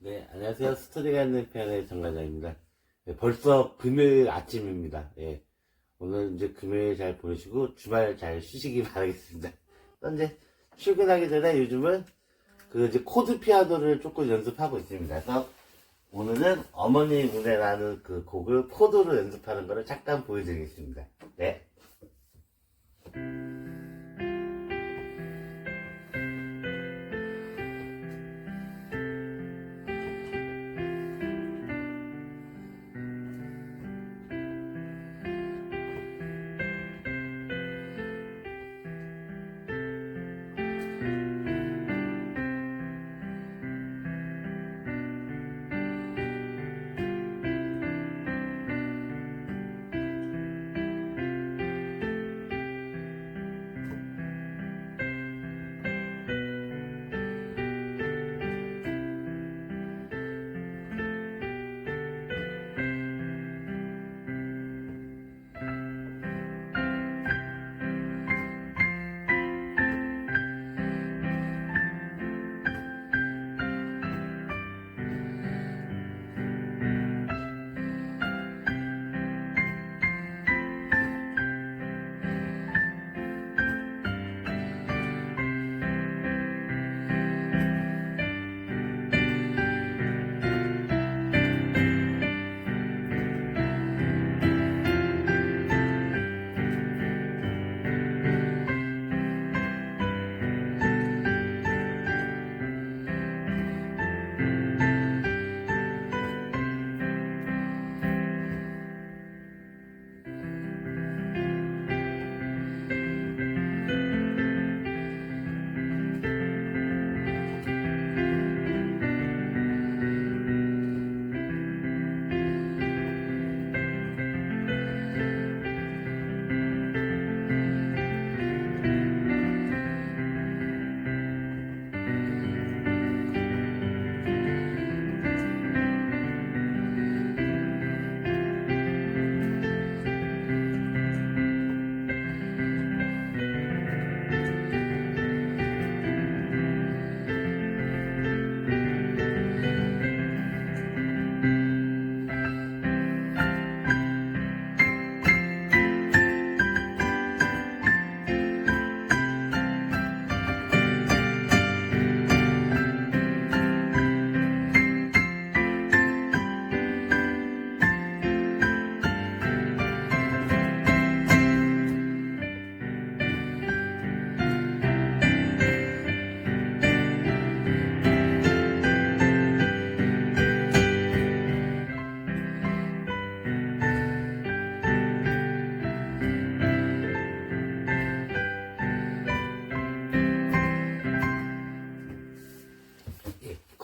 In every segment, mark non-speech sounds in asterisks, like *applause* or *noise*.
네, 안녕하세요. 스토리가 있는 편의 정과장입니다. 네, 벌써 금요일 아침입니다. 예. 오늘 이제 금요일 잘 보내시고 주말 잘 쉬시기 *laughs* 바라겠습니다. 현재 출근하기 전에 요즘은 그 이제 코드 피아노를 조금 연습하고 있습니다. 그래서 오늘은 어머니 문에라는 그 곡을 코드로 연습하는 거를 잠깐 보여드리겠습니다. 네.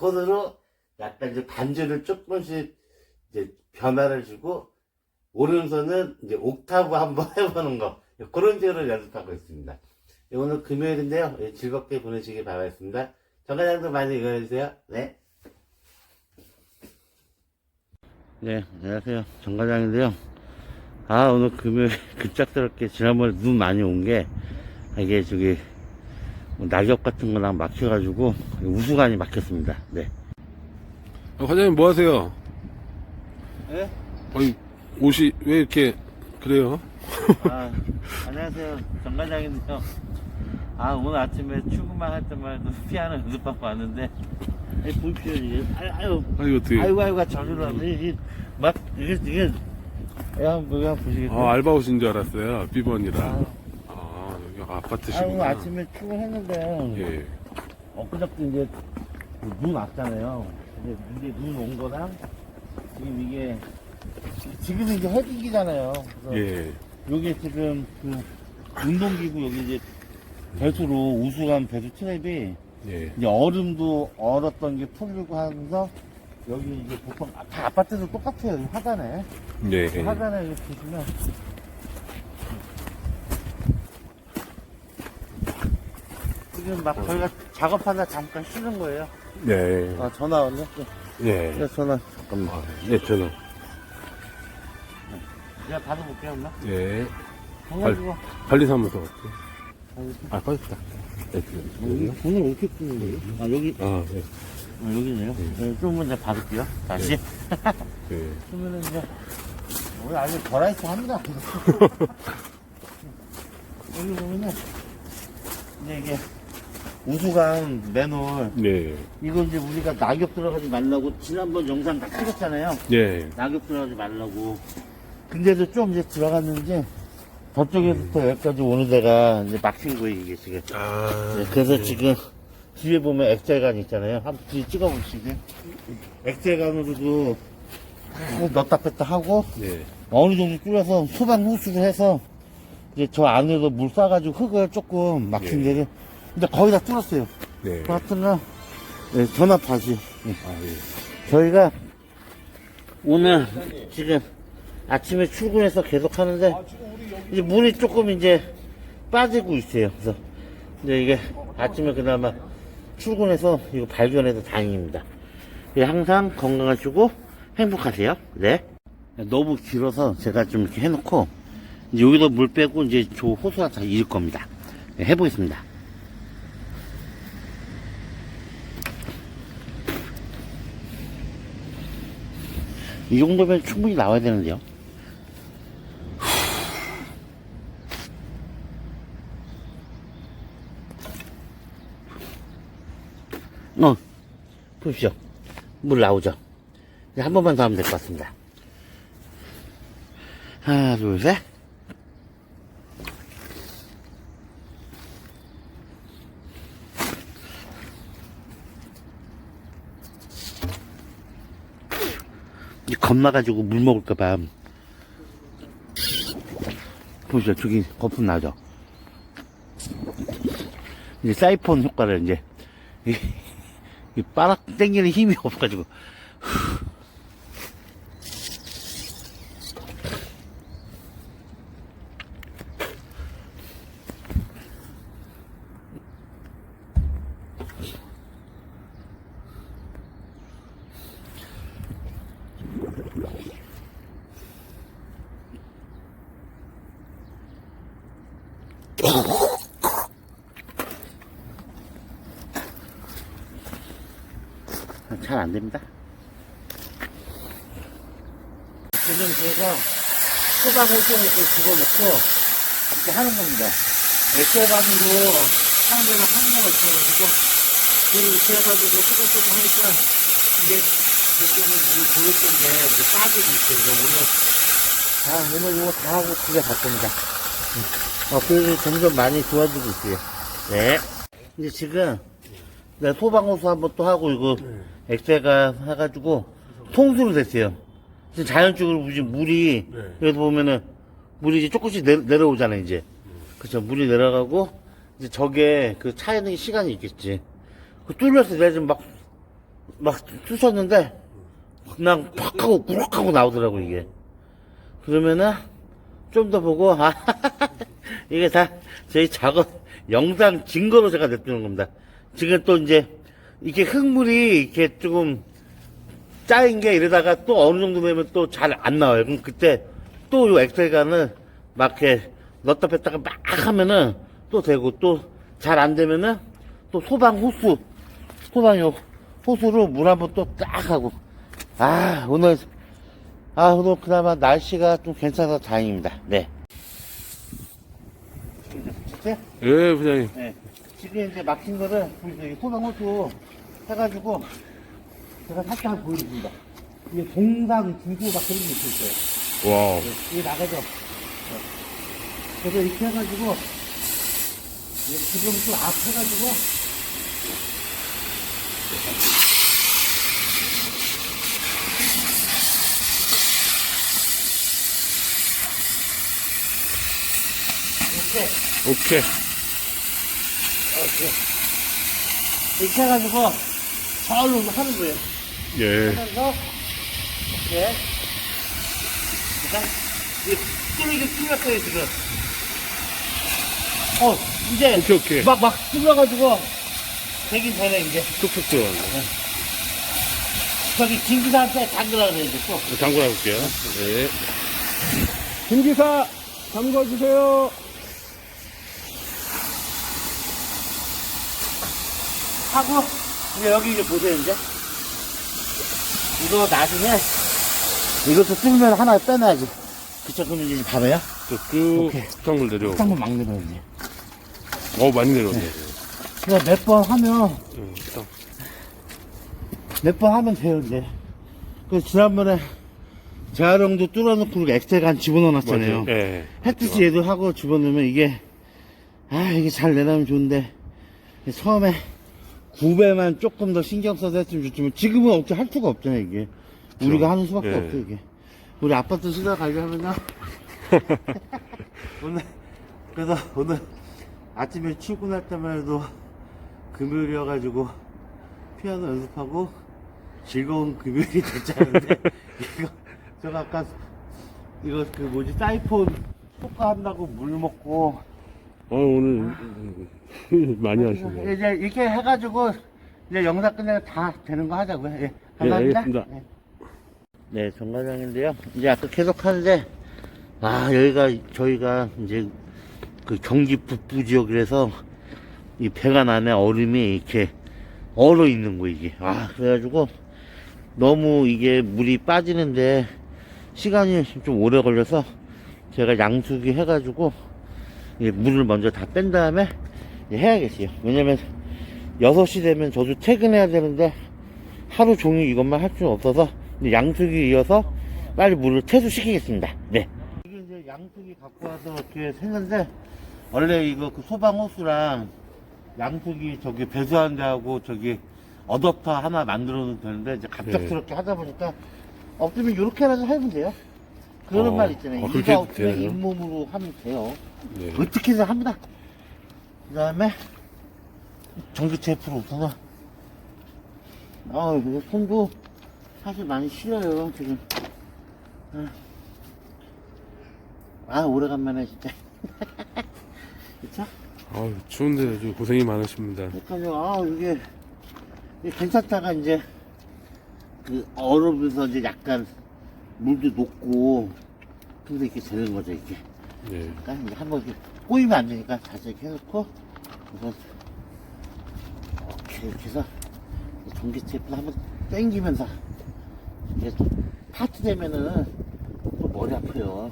코드로 약간 이제 반주를 조금씩 이제 변화를 주고 오른손은 이제 옥타브 한번 *laughs* 해보는 거 그런 식으로 연습하고 있습니다. 예, 오늘 금요일인데요. 예, 즐겁게 보내시길 바라겠습니다. 정과장도 많이 읽어주세요. 네. 네, 안녕하세요. 정과장인데요. 아, 오늘 금요일 *laughs* 급작스럽게 지난번에 눈 많이 온 게 이게 저기 뭐 낙엽 같은 거랑 막혀가지고 우수관이 막혔습니다. 네. 아, 과장님 뭐 하세요? 네? 아니 옷이 왜 이렇게 그래요? 아, 안녕하세요. 정 과장인데요. 아, 오늘 아침에 출근만 할 때만 해도 피아노 연습하고 왔는데, 이 보십시오, 이게. 아유, 아유, 아니 어떻게? 아이고, 아이고, 저리로. 이게, 막, 이게, 이게, 야, 뭐야, 보시겠어요? 아 알바 오신 줄 알았어요. 비번이라. 아, 아 여기 아, 오늘 아파트시구나. 아침에 출근했는데, 예. 엊그저께 이제 눈 왔잖아요. 근데 이게 눈 온 거랑 지금 이게 지금 이제 해기기잖아요. 그래서 예. 요게 지금 그 운동기구 여기 이제 배수로 우수한 배수 트랩이 예. 이제 얼음도 얼었던 게 풀리고 하면서 여기 이제 보통 아- 다 아파트도 똑같아요. 여기 화단에 예. 화단에 이렇게 보시면 지금 막 저희가 작업하다 잠깐 쉬는 거예요. 예. 아 전화 왔네. 예. 네, 전화 잠깐만. 아, 예 저는. 내가 받아볼게요, 엄마. 예. 가가지고 관리사무소 갔지. 아 꺼졌다. 예, 여기 지금. 돈을 어떻게 쓰는 거예요? 아 여기 아 예. 어, 여기네요. 네, 조금만 이제 받을게요. 다시. 네. *laughs* 그러면은 이제, 오늘 아주 버라이트 합니다. *laughs* 여기 보면은, 이제 이게, 우수강 맨홀, 네. 이거 이제 우리가 낙엽 들어가지 말라고, 지난번 영상 다 찍었잖아요. 네. 낙엽 들어가지 말라고. 근데도 좀 이제 들어갔는지, 저쪽에서부터 여기까지 오는 데가 이제 막힌 거예요, 이게 지금. 아. 네, 그래서 지금 뒤에 보면 엑셀간 있잖아요. 한번 뒤에 찍어보시게. 엑셀간으로도 넣다 뺐다 하고 네. 어느 정도 줄여서 소방 호수를 해서 이제 저 안으로 물 쏴가지고 흙을 조금 막힌 예. 데를 근데 거의 다 뚫었어요. 네. 하여튼은 네, 전압하지. 아, 예. 저희가 오늘 지금 아침에 출근해서 계속 하는데 이제 물이 조금 이제 빠지고 있어요. 그래서 이제 이게 아침에 그나마 출근해서 이거 발견해서 다행입니다. 예, 항상 건강하시고 행복하세요. 네. 너무 길어서 제가 좀 이렇게 해놓고 이제 여기도 물 빼고 이제 저 호수가 다 잃을 겁니다. 네, 해보겠습니다. 이 정도면 충분히 나와야 되는데요. 어, 보십시오. 물 나오죠? 이제 한 번만 더 하면 될 것 같습니다. 하나, 둘, 셋. 겁나가지고 물 먹을까봐. 보시죠. 저기 거품 나죠? 이제 사이폰 효과를 이제, 이, 이 빠락 땡기는 힘이 없어가지고. 잘 제가 소방 또 집어넣고 이렇게 하는 겁니다. 데가 한계가 있어가지고 그걸 이렇게 해가지고 조금조금 하니까 이게 저쪽은 물 보였던 게 이제 빠지고 있어요. 그래서 오늘 아 오늘 이거 다 하고 집에 갈 겁니다. 어, 그래서 점점 많이 좋아지고 있어요. 네. 이제 지금 네, 소방호수 한번 또 하고 이거 엑셀가 해가지고 통수로 됐어요. 자연적으로 이제 물이 네. 여기 보면은 물이 이제 조금씩 내, 내려오잖아요 이제. 그쵸 물이 내려가고 이제 저게 그 차이는 시간이 있겠지. 그 뚫렸어 내가 지금 막막 쑤셨는데 그냥 팍 하고 꾸럭 하고 나오더라고 이게. 그러면은 좀 더 보고 아 *laughs* 이게 다 저희 작업 영상 증거로 제가 냅두는 겁니다. 지금 또 이제 이렇게 흙물이 이렇게 조금 짜인 게 이러다가 또 어느 정도 되면 또 잘 안 나와요. 그럼 그때 또 요 엑셀간을 막 이렇게 넣다 뺐다가 막 하면은 또 되고 또 잘 안 되면은 또 소방 호수 소방 요 호수로 물 한번 또 딱 하고 아 오늘 아 오늘 그나마 날씨가 좀 괜찮아서 다행입니다. 네. 예, 부장님. 네. 지금 이제 막힌 거를 우리 소방 호수 해가지고 제가 살짝 보여드립니다. 이게 동상 중수밖에 이렇게 있어요. 와우. 네, 이게 나가죠. 네. 그래서 이렇게 해가지고 이게 지금 또 앞해가지고 이렇게 오케이. 이렇게 이렇게 해가지고 절로 하는 거예요. 예. 하면서 이렇게 일단 이게 뚫렸어요 지금. 어 이제 오케이, 오케이. 막 막 뚫려가지고 되긴 되네 이제. 툭툭 들어가네. 저기 김기사한테 잠그라 그래야 돼 또. 잠궈 볼게요. 네. 김기사, 잠궈주세요. 하고 이제 여기 이제 보세요, 이제. 이거 나중에, 이것도 뚫면 하나 빼놔야지. 그쵸, 그러면 이제 봐봐요. 쭉 오케이. 흙탕물 내려오고. 한번 막 이제. 어, 많이 내려오네. 그냥 몇번 하면, 응, 흙탕. 몇 번 하면 돼요, 이제. 그, 지난번에, 재활용도 뚫어놓고 우리가 엑셀 간 집어넣어놨잖아요. 맞아요. 예. 했듯이 얘도 하고 집어넣으면 이게, 아, 이게 잘 내려면 좋은데, 처음에 9배만 조금 더 신경 써서 했으면 좋지만, 지금은 어째 할 수가 없잖아요, 이게. 우리가 하는 수밖에 예. 없어, 이게. 우리 아파트 수다 가려면요. *laughs* 오늘, 그래서 오늘 아침에 출근할 때만 해도 금요일이어가지고, 피아노 연습하고, 즐거운 금요일이 됐자는데, *laughs* 이거, 제가 아까, 이거 그 뭐지, 사이폰 효과 한다고 물 먹고, 어, 오늘 음, *laughs* 많이 하시네. 이제 이렇게 해가지고 이제 영상 끝내면 다 되는 거 하자고요. 예, 감사합니다. 알겠습니다. 네. 네, 정과장인데요. 이제 아까 계속 하는데 아 여기가 저희가 이제 그 경기 북부 지역이라서 이 배관 안에 얼음이 이렇게 얼어 있는 거 이게. 아 그래가지고 너무 이게 물이 빠지는데 시간이 좀 오래 걸려서 제가 양수기 해가지고 이 물을 먼저 다 뺀 다음에 해야겠어요. 왜냐면 6시 되면 저도 퇴근해야 되는데 하루 종일 이것만 할 수는 없어서 양수기 이어서 빨리 물을 퇴수시키겠습니다. 네. 이게 이제 양수기 갖고 와서 이렇게 했는데 원래 이거 그 소방 호수랑 양수기 저기 배수하는 데하고 저기 어댑터 하나 만들어 놓으면 되는데 이제 갑작스럽게 하다 보니까 없으면 이렇게라도 하면 돼요. 그런 어, 말 있잖아요. 어, 이가 없으면? 잇몸으로 하면 돼요. 네. 어떻게 해서 합니다. 그 다음에 전기 테이프로 우선은 아 이거 손도 사실 많이 시려요 지금 아, 아 오래간만에 진짜 *laughs* 그쵸? 아유, 추운데 아주 고생이 많으십니다. 그러니까요 아 이게, 이게 괜찮다가 이제 그 얼으면서 이제 약간 물도 녹고 근데 이렇게 되는 거죠 이게 네. 그러니까 이제 한번 꼬이면 안 되니까 이렇게 해놓고 우선 이렇게, 해서 전기 테이프를 한번 당기면서 이게 또 파트 되면은 또 머리 아파요.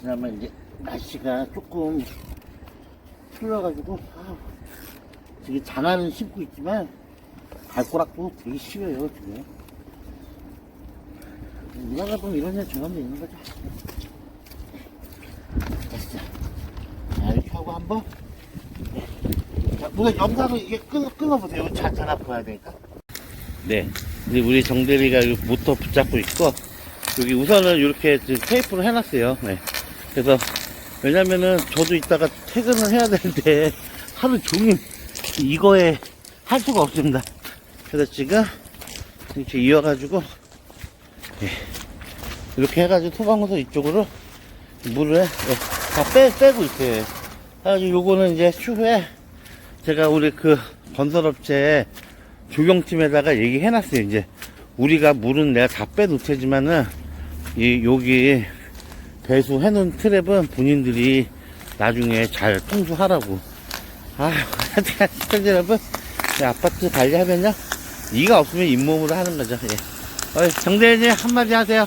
그나마 이제 날씨가 조금 풀려가지고 아, 되게 장화는 신고 있지만 발가락도 되게 시려요 지금 누나가 보면 이런 애 저런 데 있는 거죠. 됐어. 자, 이렇게 하고 한 번. 네. 자, 누가 영상을 이게 끊어, 끊어보세요. 자, 전화 보야 되니까. 네. 이제 우리 정대리가 이 모터 붙잡고 있고, 여기 우선은 이렇게 지금 테이프를 해놨어요. 네. 그래서, 왜냐면은 저도 이따가 퇴근을 해야 되는데, *laughs* 하루 종일 이거에 할 수가 없습니다. 그래서 지금 이렇게 이어가지고, 이렇게 해가지고 소방호소 이쪽으로 물을 예, 다 빼, 빼고 있어요. 그래가지고 요거는 이제 추후에 제가 우리 그 건설업체 조경팀에다가 얘기해놨어요. 이제 우리가 물은 내가 다 빼놓을 테지만은 이 여기 배수해 놓은 트랩은 본인들이 나중에 잘 통수하라고. 아, *laughs* 하여튼 여러분, 이 아파트 관리하면요 이가 없으면 잇몸으로 하는 거죠. 예. 어이, 정대리님 한마디 하세요.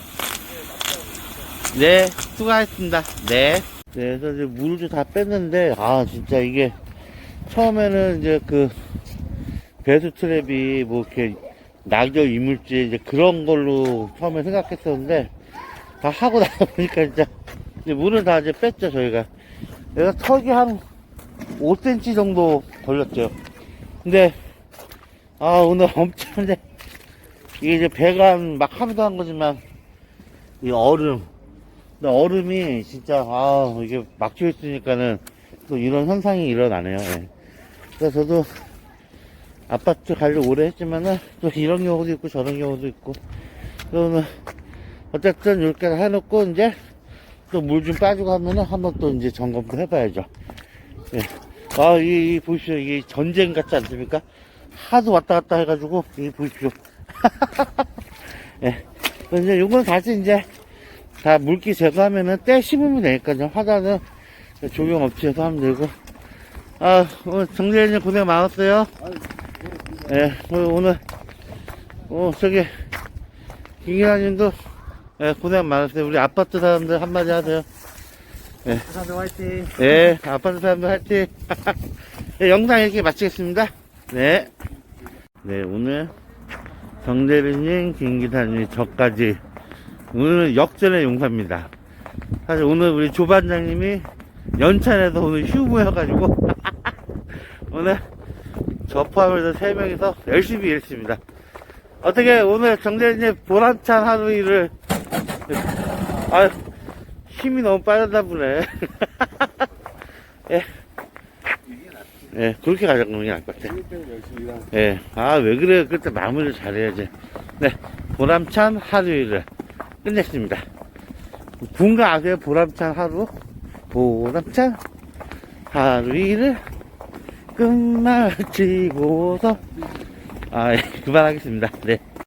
네, 수고하셨습니다. 네. 네, 그래서 이제 물도 다 뺐는데, 아, 진짜 이게, 처음에는 이제 그, 배수 트랩이 뭐 이렇게, 낙엽 이물질, 이제 그런 걸로 처음에 생각했었는데, 다 하고 *laughs* 나서 보니까 진짜, 물을 다 이제 뺐죠, 저희가. 여기가 턱이 한 5cm 정도 걸렸죠. 근데, 아, 오늘 *laughs* 엄청, 이제 이게 이제 배관 막 하기도 한 거지만, 이 얼음. 근데 얼음이 진짜, 아, 이게 막혀 있으니까는 또 이런 현상이 일어나네요. 예. 그래서 저도 아파트 관리 오래 했지만은 또 이런 경우도 있고 저런 경우도 있고. 그러면 어쨌든 이렇게 해놓고 이제 또 물 좀 빠지고 하면은 한번 또 이제 점검도 해봐야죠. 예. 아, 이, 이 보십시오. 이게 전쟁 같지 않습니까? 하도 왔다 갔다 해가지고, 이 보십시오. *laughs* 예. 이제 요건 다시 이제 다 물기 제거하면은 때 씹으면 되니까요. 화단은 조경 업체에서 하면 되고. 아, 오늘 정재현님 고생 많았어요. 예, 오늘, 오늘, 어, 저기, 김기라님도, 예, 고생 많았어요. 우리 아파트 사람들 한마디 하세요. 부산대 화이팅. 예, 아파트 사람들 할지. *laughs* 예, 영상 이렇게 마치겠습니다. 네. 네, 오늘 정대리님, 김기사님, 저까지. 오늘은 역전의 용사입니다. 사실 오늘 우리 조반장님이 연찬에서 오늘 휴무여가지고 *laughs* 오늘 저 포함해서 세 명이서 열심히 일했습니다. 어떻게 오늘 정대리님 보람찬 하루 일을 아 힘이 너무 빠르다 보네. *laughs* 예. 예, 그렇게 가자는 게 나을 것 같아. 예, 아, 왜 그래. 그때 마무리를 잘해야지. 네, 보람찬 하루 일을 끝냈습니다. 군가 아세요? 보람찬 하루? 보람찬 하루 일을 끝마치고서, 아, 예, 그만하겠습니다. 네.